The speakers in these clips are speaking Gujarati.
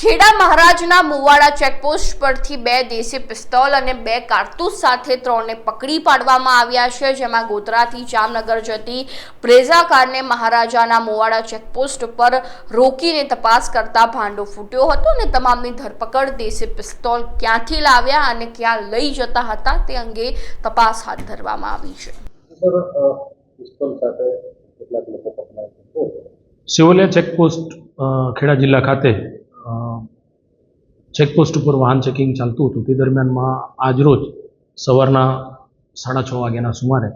ખેડા મહારાજના મુવાડા ચેકપોસ્ટ પરથી બે દેશી પિસ્તોલ અને બે કારતૂસ સાથે ત્રણને પકડી પાડવામાં આવ્યા છે જેમાં ગોધરાથી જામનગર જતી પ્રેઝા કારને મહારાજાના મુવાડા ચેકપોસ્ટ પર રોકીને તપાસ કરતા ભાંડો ફૂટ્યો હતો અને તમામની ધરપકડ દેશી પિસ્તોલ ક્યાંથી લાવ્યા અને ક્યાં લઈ જતા હતા તે અંગે તપાસ હાથ ધરવામાં આવી છે? સિવલિયા ચેકપોસ્ટ ખેડા જિલ્લા ખાતે ચેકપોસ્ટ ઉપર વાહન ચેકિંગ ચાલતું હતું. તે દરમિયાનમાં આજરોજ સવારના સાડા છ વાગ્યાના સુમારે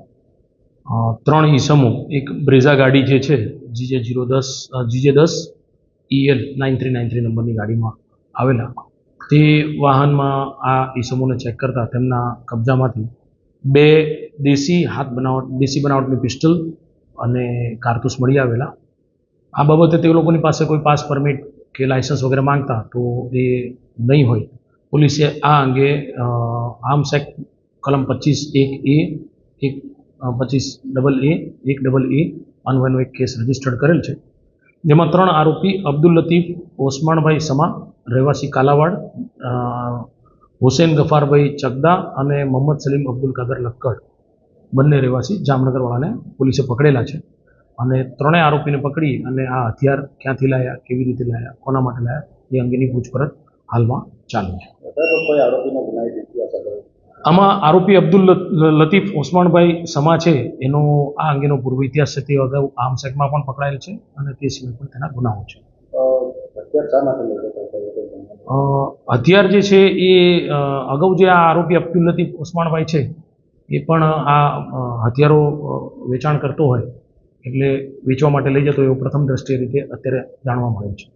ત્રણ ઈસમો, એક બ્રેઝા ગાડી જે છે, જીજે જીરો દસ જીજે દસ EL nine three nine three નંબરની ગાડીમાં આવેલા. તે વાહનમાં આ ઈસમોને ચેક કરતા તેમના કબજામાંથી બે દેશી હાથ બનાવટ, દેશી બનાવટની પિસ્ટલ અને કારતૂસ મળી આવેલા. આ બાબતે તે લોકોની પાસે કોઈ પાસ પરમિટ કે લાયસન્સ વગેરે માંગતા તો એ નહીં હોય. પોલીસે આ અંગે આર્મ્સ એક્ટ કલમ પચીસ એક એ, એક પચીસ ડબલ એ, એક ડબલ એ અન્વયનો એક કેસ રજીસ્ટર્ડ કરેલ છે. જેમાં ત્રણ આરોપી અબ્દુલ લતીફ, ઓસમાણભાઈ સમા, રહેવાસી કાલાવાડ હુસેન ગફારભાઈ ચગદા અને મોહમ્મદ સલીમ અબ્દુલ કાદર લક્કડ. બંને રહેવાસી જામનગરવાળાને પોલીસે પકડેલા છે. અને ત્રણેય આરોપીને પકડી અને આ હથિયાર ક્યાંથી લાયા, કેવી રીતે લાયા, કોના માટે લાયા, એ અંગેની પૂછપરછ હાલમાં ચાલુ છે. આમાં આરોપી અબ્દુલ લતીફ ઓસમાણભાઈ સમા છે. એનો આ અંગેનો પૂર્વ ઇતિહાસ છે તે અગાઉ આર્મ્સ એક્ટમાં પણ પકડાયેલ છે અને તે સિવાય પણ તેના ગુનાઓ છે. હથિયાર જે છે એ અગાઉ જે આ આરોપી અબ્દુલ લતીફ ઓસમાણભાઈ છે એ પણ આ હથિયારો વેચાણ કરતો હોય એટલે વેચવા માટે લઈ જતો એવો પ્રથમ દ્રષ્ટિએ રીતે અત્યારે જાણવા મળે છે.